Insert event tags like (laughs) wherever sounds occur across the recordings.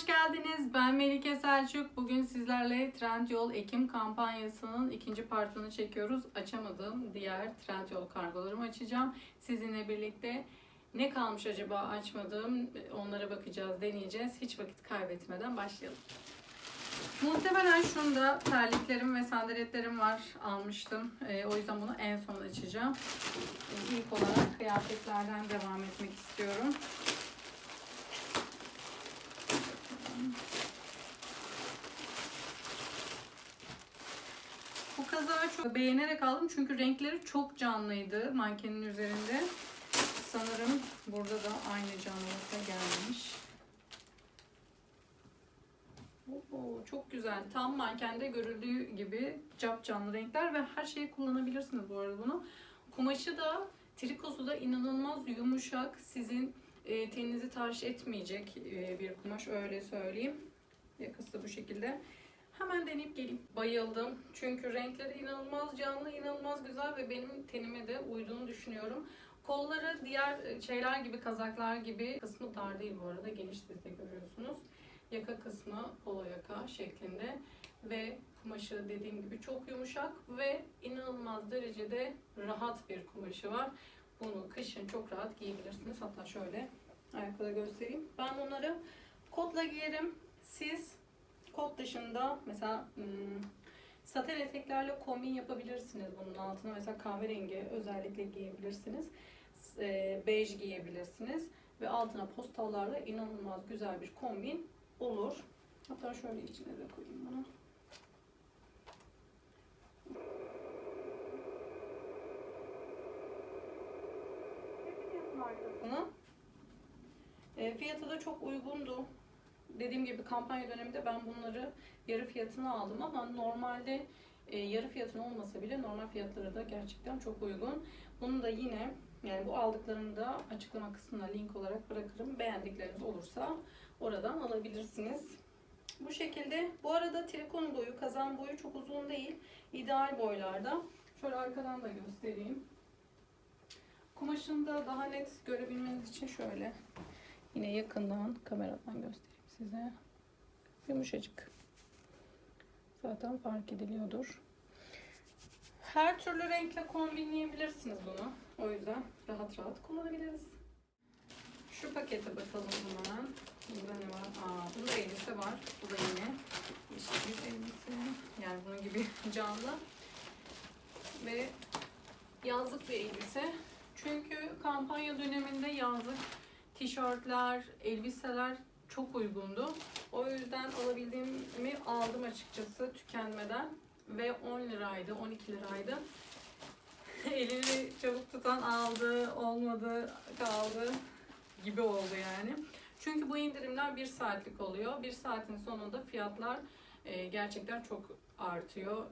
hoş geldiniz. Ben Melike Selçuk. Bugün sizlerle Trendyol Ekim kampanyasının ikinci partını çekiyoruz. Açamadığım diğer Trendyol kargolarımı açacağım. Sizinle birlikte ne kalmış acaba açmadığım onlara bakacağız, deneyeceğiz. Hiç vakit kaybetmeden başlayalım. Muhtemelen şunda terliklerim ve sandaletlerim var almıştım. Ee, o yüzden bunu en son açacağım. Ee, ilk olarak kıyafetlerden devam etmek istiyorum. Kazağı çok beğenerek aldım çünkü renkleri çok canlıydı mankenin üzerinde. Sanırım burada da aynı canlılıkta gelmiş. Oo, çok güzel. Tam mankende görüldüğü gibi cap canlı renkler ve her şeyi kullanabilirsiniz bu arada bunu. Kumaşı da trikosu da inanılmaz yumuşak. Sizin e, teninizi tahriş etmeyecek e, bir kumaş öyle söyleyeyim. Yakası da bu şekilde. Hemen deneyip geleyim. Bayıldım. Çünkü renkleri inanılmaz canlı, inanılmaz güzel ve benim tenime de uyduğunu düşünüyorum. Kolları diğer şeyler gibi, kazaklar gibi kısmı dar değil bu arada. Geniş siz de görüyorsunuz. Yaka kısmı polo yaka şeklinde ve kumaşı dediğim gibi çok yumuşak ve inanılmaz derecede rahat bir kumaşı var. Bunu kışın çok rahat giyebilirsiniz. Hatta şöyle ayakta göstereyim. Ben bunları kotla giyerim. Siz kot dışında mesela hmm, saten eteklerle kombin yapabilirsiniz bunun altına. Mesela kahverengi özellikle giyebilirsiniz. E, bej giyebilirsiniz. Ve altına postallarla inanılmaz güzel bir kombin olur. Hatta şöyle içine de koyayım bunu. E, fiyatı da çok uygundu. Dediğim gibi kampanya döneminde ben bunları yarı fiyatına aldım ama normalde e, yarı fiyatına olmasa bile normal fiyatları da gerçekten çok uygun. Bunu da yine yani bu aldıklarımı da açıklama kısmına link olarak bırakırım. Beğendikleriniz olursa oradan alabilirsiniz. Bu şekilde. Bu arada trikon boyu, kazan boyu çok uzun değil. İdeal boylarda. Şöyle arkadan da göstereyim. Kumaşını da daha net görebilmeniz için şöyle yine yakından kameradan göstereyim size. Yumuşacık. Zaten fark ediliyordur. Her türlü renkle kombinleyebilirsiniz bunu. O yüzden rahat rahat kullanabiliriz. Şu pakete bakalım hemen. Burada ne var? Aa, burada elbise var. Bu da yine yeşil bir elbise. Yani bunun gibi (laughs) canlı. Ve yazlık bir elbise. Çünkü kampanya döneminde yazlık tişörtler, elbiseler çok uygundu. O yüzden alabildiğimi aldım açıkçası tükenmeden. Ve 10 liraydı, 12 liraydı. (laughs) Elini çabuk tutan aldı, olmadı, kaldı gibi oldu yani. Çünkü bu indirimler bir saatlik oluyor. Bir saatin sonunda fiyatlar e, gerçekten çok artıyor.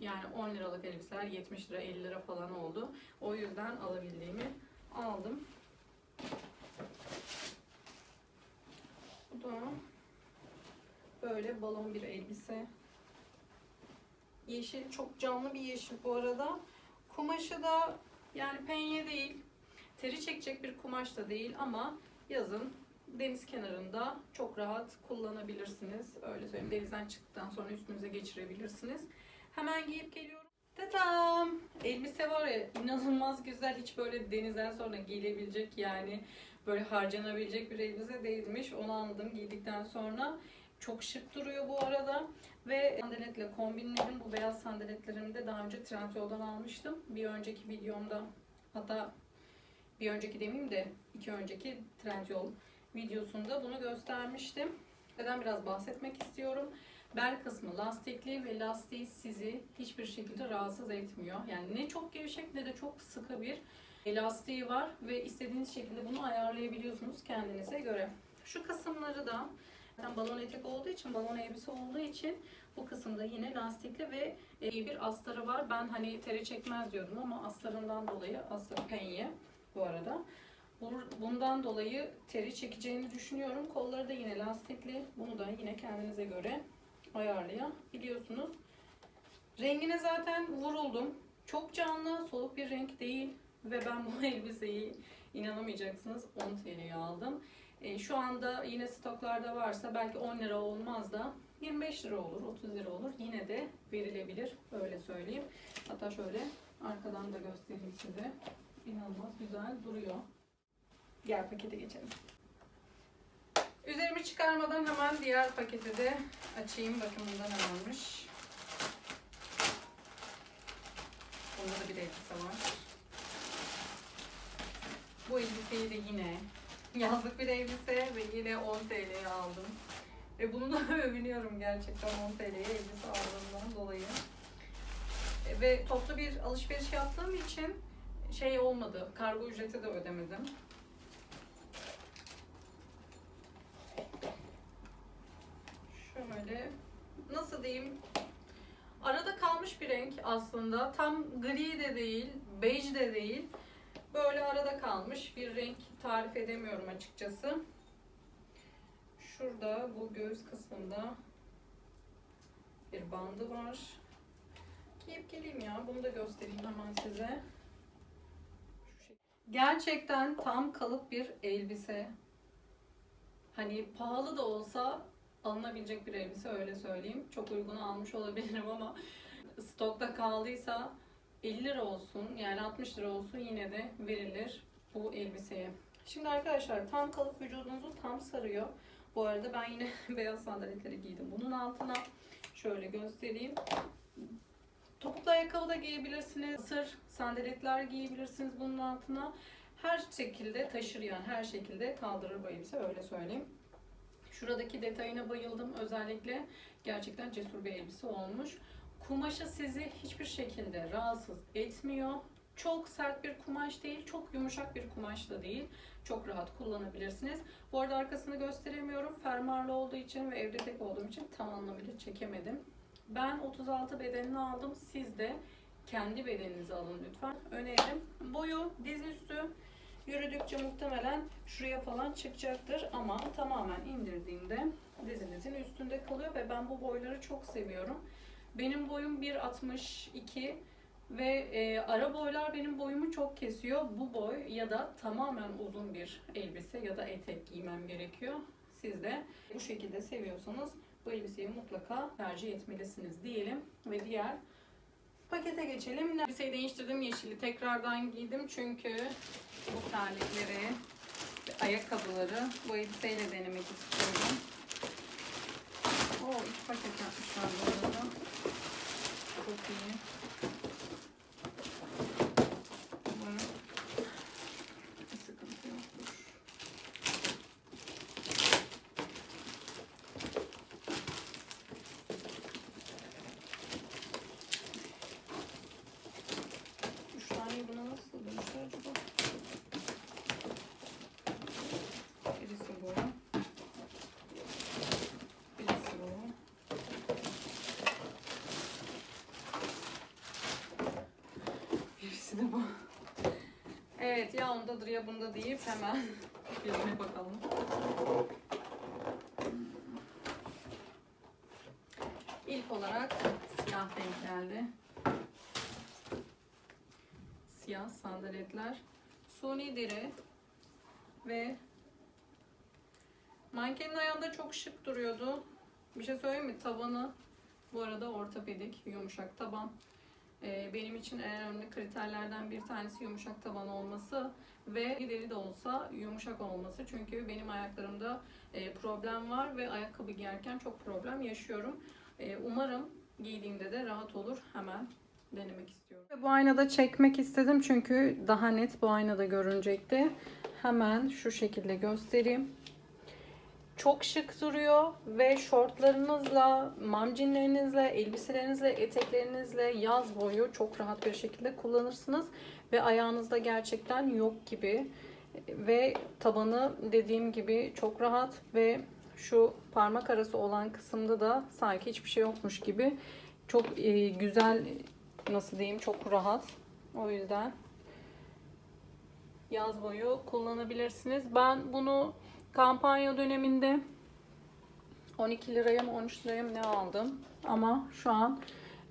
Yani 10 liralık elbiseler 70 lira 50 lira falan oldu. O yüzden alabildiğimi aldım. Bu da böyle balon bir elbise. Yeşil çok canlı bir yeşil bu arada. Kumaşı da yani penye değil. Teri çekecek bir kumaş da değil ama yazın deniz kenarında çok rahat kullanabilirsiniz. Öyle söyleyeyim. Denizden çıktıktan sonra üstünüze geçirebilirsiniz. Hemen giyip geliyorum. Tatam! Elbise var ya inanılmaz güzel. Hiç böyle denizden sonra giyilebilecek yani böyle harcanabilecek bir elbise değilmiş. Onu anladım giydikten sonra. Çok şık duruyor bu arada. Ve sandaletle kombinledim. Bu beyaz sandaletlerimi de daha önce Trendyol'dan almıştım. Bir önceki videomda hatta bir önceki demeyeyim de iki önceki Trendyol videosunda bunu göstermiştim. Neden biraz bahsetmek istiyorum. Bel kısmı lastikli ve lastiği sizi hiçbir şekilde rahatsız etmiyor. Yani ne çok gevşek ne de çok sıkı bir lastiği var ve istediğiniz şekilde bunu ayarlayabiliyorsunuz kendinize göre. Şu kısımları da zaten balon etek olduğu için, balon elbise olduğu için bu kısımda yine lastikli ve iyi bir astarı var. Ben hani teri çekmez diyordum ama astarından dolayı, astarı penye bu arada. Bundan dolayı teri çekeceğini düşünüyorum. Kolları da yine lastikli. Bunu da yine kendinize göre ayarlayabiliyorsunuz. Rengine zaten vuruldum. Çok canlı, soluk bir renk değil. Ve ben bu (laughs) elbiseyi inanamayacaksınız 10 TL'ye aldım. E, şu anda yine stoklarda varsa belki 10 lira olmaz da 25 lira olur, 30 lira olur. Yine de verilebilir. Öyle söyleyeyim. Hatta şöyle arkadan da göstereyim size. İnanılmaz güzel duruyor. Diğer pakete geçelim. Üzerimi çıkarmadan hemen diğer paketi de açayım. Bakın bunda ne varmış. Bunda da bir elbise var. Bu elbiseyi de yine yazlık bir elbise ve yine 10 TL'ye aldım. Ve bunu da (laughs) övünüyorum gerçekten 10 TL'ye elbise aldığımdan dolayı. E, Ve toplu bir alışveriş yaptığım için şey olmadı. Kargo ücreti de ödemedim. Şöyle nasıl diyeyim? Arada kalmış bir renk aslında. Tam gri de değil, bej de değil. Böyle arada kalmış bir renk tarif edemiyorum açıkçası. Şurada bu göğüs kısmında bir bandı var. Giyip geleyim ya. Bunu da göstereyim hemen size. Gerçekten tam kalıp bir elbise. Hani pahalı da olsa alınabilecek bir elbise öyle söyleyeyim. Çok uygun almış olabilirim ama (laughs) stokta kaldıysa 50 lira olsun yani 60 lira olsun yine de verilir bu elbiseye. Şimdi arkadaşlar tam kalıp vücudunuzu tam sarıyor. Bu arada ben yine (laughs) beyaz sandaletleri giydim. Bunun altına şöyle göstereyim. Topuklu ayakkabı da giyebilirsiniz. Sır sandaletler giyebilirsiniz bunun altına. Her şekilde taşır yani her şekilde kaldırır bu elbise öyle söyleyeyim. Şuradaki detayına bayıldım. Özellikle gerçekten cesur bir elbise olmuş. Kumaşı sizi hiçbir şekilde rahatsız etmiyor. Çok sert bir kumaş değil, çok yumuşak bir kumaş da değil. Çok rahat kullanabilirsiniz. Bu arada arkasını gösteremiyorum. Fermuarlı olduğu için ve evde tek olduğum için tam anlamıyla çekemedim. Ben 36 bedenini aldım. Siz de kendi bedeninizi alın lütfen. Önerim. Boyu dizüstü yürüdükçe muhtemelen şuraya falan çıkacaktır ama tamamen indirdiğimde dizinizin üstünde kalıyor ve ben bu boyları çok seviyorum. Benim boyum 1.62 ve e, ara boylar benim boyumu çok kesiyor. Bu boy ya da tamamen uzun bir elbise ya da etek giymem gerekiyor. Siz de bu şekilde seviyorsanız bu elbiseyi mutlaka tercih etmelisiniz diyelim ve diğer pakete geçelim. Elbiseyi değiştirdim yeşili tekrardan giydim çünkü bu terlikleri ayakkabıları bu elbiseyle denemek istiyorum. Oo iki paket yapmışlar bu arada. Çok iyi. Umarım bir sıkıntı yoktur. Üç taneyi buna nasıl sığdırmışlar acaba? Birisi bu. Birisi bu. Birisi de bu. Evet ya ondadır ya bunda deyip hemen (laughs) birine bakalım. İlk olarak siyah renk geldi. Siyah sandaletler. Suni deri ve mankenin ayağında çok şık duruyordu. Bir şey söyleyeyim mi? Tabanı bu arada ortopedik, yumuşak taban. Ee, benim için en önemli kriterlerden bir tanesi yumuşak taban olması ve deri de olsa yumuşak olması. Çünkü benim ayaklarımda e, problem var ve ayakkabı giyerken çok problem yaşıyorum. E, umarım giydiğimde de rahat olur. Hemen denemek istiyorum. Bu aynada çekmek istedim çünkü daha net bu aynada görünecekti. Hemen şu şekilde göstereyim. Çok şık duruyor ve şortlarınızla, mamcinlerinizle, elbiselerinizle, eteklerinizle yaz boyu çok rahat bir şekilde kullanırsınız. Ve ayağınızda gerçekten yok gibi. Ve tabanı dediğim gibi çok rahat ve şu parmak arası olan kısımda da sanki hiçbir şey yokmuş gibi. Çok e, güzel, nasıl diyeyim, çok rahat. O yüzden yaz boyu kullanabilirsiniz. Ben bunu kampanya döneminde 12 liraya mı 13 liraya mı ne aldım. Ama şu an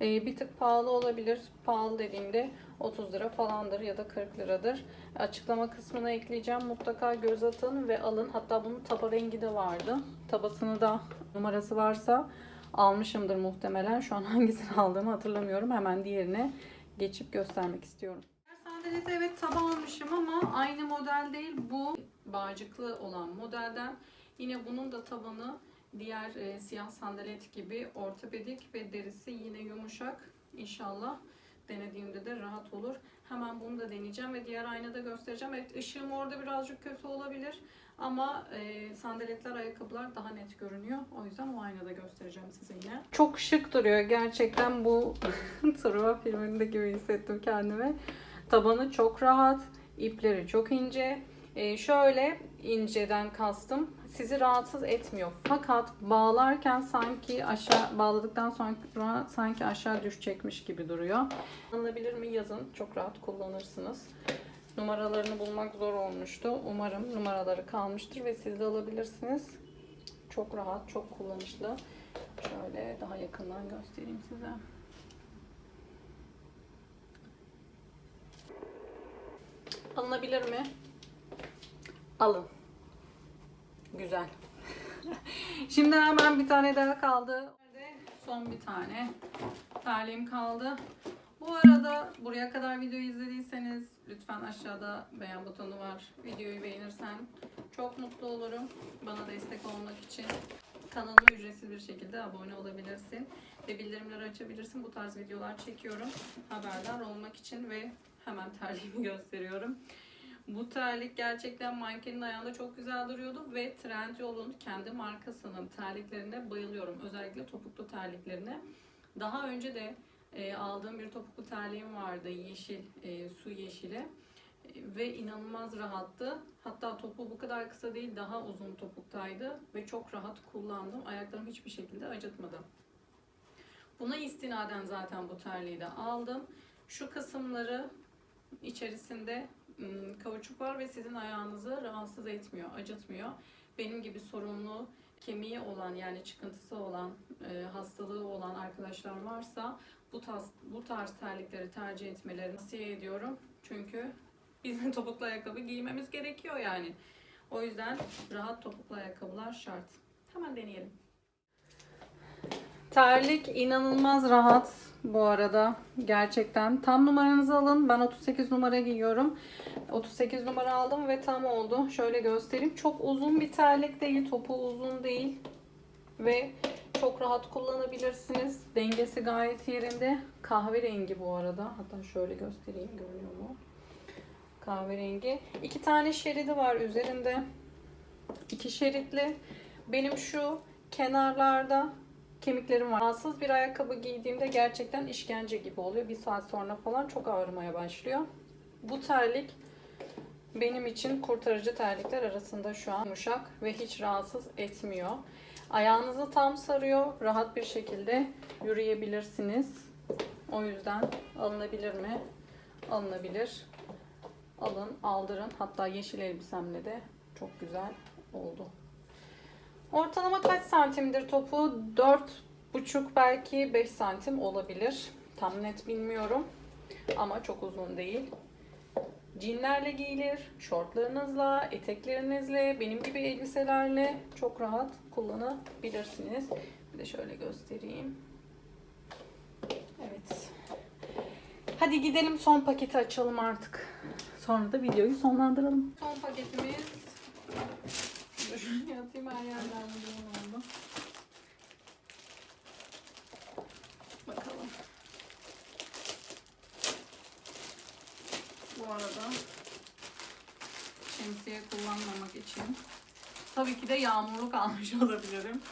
Ee, bir tık pahalı olabilir. Pahalı dediğimde 30 lira falandır ya da 40 liradır. Açıklama kısmına ekleyeceğim. Mutlaka göz atın ve alın. Hatta bunun taba rengi de vardı. Tabasını da numarası varsa almışımdır muhtemelen. Şu an hangisini (laughs) aldığımı hatırlamıyorum. Hemen diğerine geçip göstermek istiyorum. Evet taba almışım ama aynı model değil. Bu bağcıklı olan modelden. Yine bunun da tabanı diğer e, siyah sandalet gibi ortopedik ve derisi yine yumuşak. İnşallah denediğimde de rahat olur. Hemen bunu da deneyeceğim ve diğer aynada göstereceğim. Evet ışığım orada birazcık kötü olabilir. Ama e, sandaletler, ayakkabılar daha net görünüyor. O yüzden o aynada göstereceğim size yine. Çok şık duruyor. Gerçekten bu (laughs) Truva filminde gibi hissettim kendimi. Tabanı çok rahat. ipleri çok ince. E, şöyle inceden kastım. Sizi rahatsız etmiyor. Fakat bağlarken sanki aşağı bağladıktan sonra sanki aşağı düşecekmiş gibi duruyor. Anılabilir mi yazın. Çok rahat kullanırsınız. Numaralarını bulmak zor olmuştu. Umarım numaraları kalmıştır ve siz de alabilirsiniz. Çok rahat, çok kullanışlı. Şöyle daha yakından göstereyim size. Alınabilir mi? Alın. Güzel. (laughs) Şimdi hemen bir tane daha kaldı. Son bir tane terliğim kaldı. Bu arada buraya kadar videoyu izlediyseniz lütfen aşağıda beğen butonu var. Videoyu beğenirsen çok mutlu olurum. Bana destek olmak için kanalıma ücretsiz bir şekilde abone olabilirsin. Ve bildirimleri açabilirsin. Bu tarz videolar çekiyorum. Haberdar olmak için ve hemen terliğimi (laughs) gösteriyorum. Bu terlik gerçekten mankenin ayağında çok güzel duruyordu ve Trendyol'un kendi markasının terliklerine bayılıyorum. Özellikle topuklu terliklerine. Daha önce de e, aldığım bir topuklu terliğim vardı. Yeşil, e, su yeşili. E, ve inanılmaz rahattı. Hatta topu bu kadar kısa değil daha uzun topuktaydı. Ve çok rahat kullandım. Ayaklarım hiçbir şekilde acıtmadı. Buna istinaden zaten bu terliği de aldım. Şu kısımları içerisinde kauçuk var ve sizin ayağınızı rahatsız etmiyor, acıtmıyor. Benim gibi sorunlu kemiği olan yani çıkıntısı olan, e, hastalığı olan arkadaşlar varsa bu tarz, bu tarz terlikleri tercih etmelerini tavsiye ediyorum. Çünkü bizim (laughs) topuklu ayakkabı giymemiz gerekiyor yani. O yüzden rahat topuklu ayakkabılar şart. Hemen deneyelim. Terlik inanılmaz rahat bu arada. Gerçekten. Tam numaranızı alın. Ben 38 numara giyiyorum. 38 numara aldım ve tam oldu. Şöyle göstereyim. Çok uzun bir terlik değil. Topu uzun değil. Ve çok rahat kullanabilirsiniz. Dengesi gayet yerinde. Kahverengi bu arada. Hatta şöyle göstereyim. Görünüyor mu? Kahverengi. İki tane şeridi var üzerinde. İki şeritli. Benim şu kenarlarda kemiklerim var. Rahatsız bir ayakkabı giydiğimde gerçekten işkence gibi oluyor. Bir saat sonra falan çok ağrımaya başlıyor. Bu terlik benim için kurtarıcı terlikler arasında şu an yumuşak ve hiç rahatsız etmiyor. Ayağınızı tam sarıyor. Rahat bir şekilde yürüyebilirsiniz. O yüzden alınabilir mi? Alınabilir. Alın, aldırın. Hatta yeşil elbisemle de çok güzel oldu. Ortalama kaç santimdir topu? 4,5 belki 5 santim olabilir. Tam net bilmiyorum. Ama çok uzun değil. Jeanlerle giyilir, şortlarınızla, eteklerinizle, benim gibi elbiselerle çok rahat kullanabilirsiniz. Bir de şöyle göstereyim. Evet. Hadi gidelim son paketi açalım artık. Sonra da videoyu sonlandıralım. Son paketimiz. Şuraya atayım her yerden bir oldu. Bakalım. Bu arada şemsiye kullanmamak için tabii ki de yağmurluk almış (laughs) olabilirim.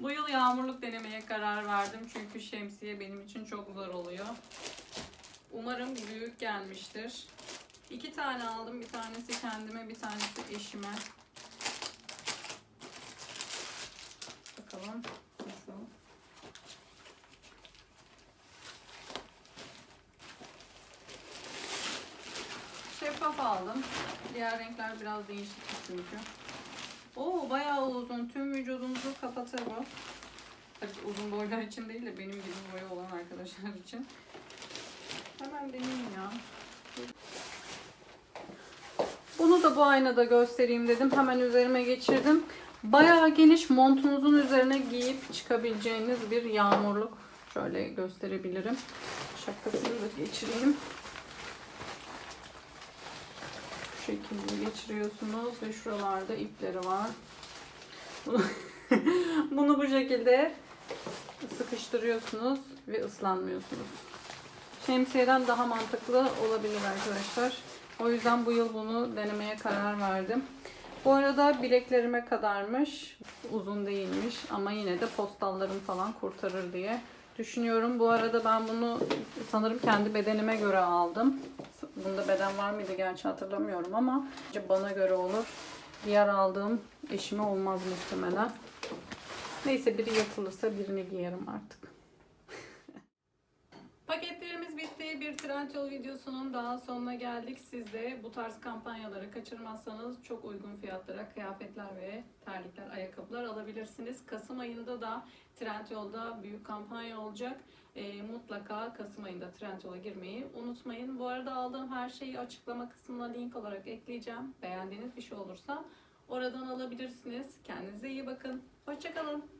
Bu yıl yağmurluk denemeye karar verdim çünkü şemsiye benim için çok zor oluyor. Umarım büyük gelmiştir. İki tane aldım. Bir tanesi kendime, bir tanesi eşime. Bakalım nasıl. Şeffaf aldım. Diğer renkler biraz değişik çünkü. Oo bayağı uzun. Tüm vücudunuzu kapatır bu. Bak, uzun boylar için değil de benim gibi boyu olan arkadaşlar için. Hemen deneyeyim ya. Bunu da bu aynada göstereyim dedim. Hemen üzerime geçirdim. Bayağı geniş montunuzun üzerine giyip çıkabileceğiniz bir yağmurluk. Şöyle gösterebilirim. Şapkasını da geçireyim. Bu şekilde geçiriyorsunuz ve şuralarda ipleri var. Bunu, (laughs) bunu bu şekilde sıkıştırıyorsunuz ve ıslanmıyorsunuz. Şemsiyeden daha mantıklı olabilir arkadaşlar. O yüzden bu yıl bunu denemeye karar verdim. Bu arada bileklerime kadarmış. Uzun değilmiş ama yine de postallarım falan kurtarır diye düşünüyorum. Bu arada ben bunu sanırım kendi bedenime göre aldım. Bunda beden var mıydı gerçi hatırlamıyorum ama bana göre olur. Diğer aldığım eşime olmaz muhtemelen. Neyse biri yatılırsa birini giyerim artık. Paketlerimiz bitti. Bir Trendyol videosunun daha sonuna geldik. Siz de bu tarz kampanyaları kaçırmazsanız çok uygun fiyatlara kıyafetler ve terlikler, ayakkabılar alabilirsiniz. Kasım ayında da Trendyol'da büyük kampanya olacak. Ee, mutlaka Kasım ayında Trendyol'a girmeyi unutmayın. Bu arada aldığım her şeyi açıklama kısmına link olarak ekleyeceğim. Beğendiğiniz bir şey olursa oradan alabilirsiniz. Kendinize iyi bakın. Hoşçakalın.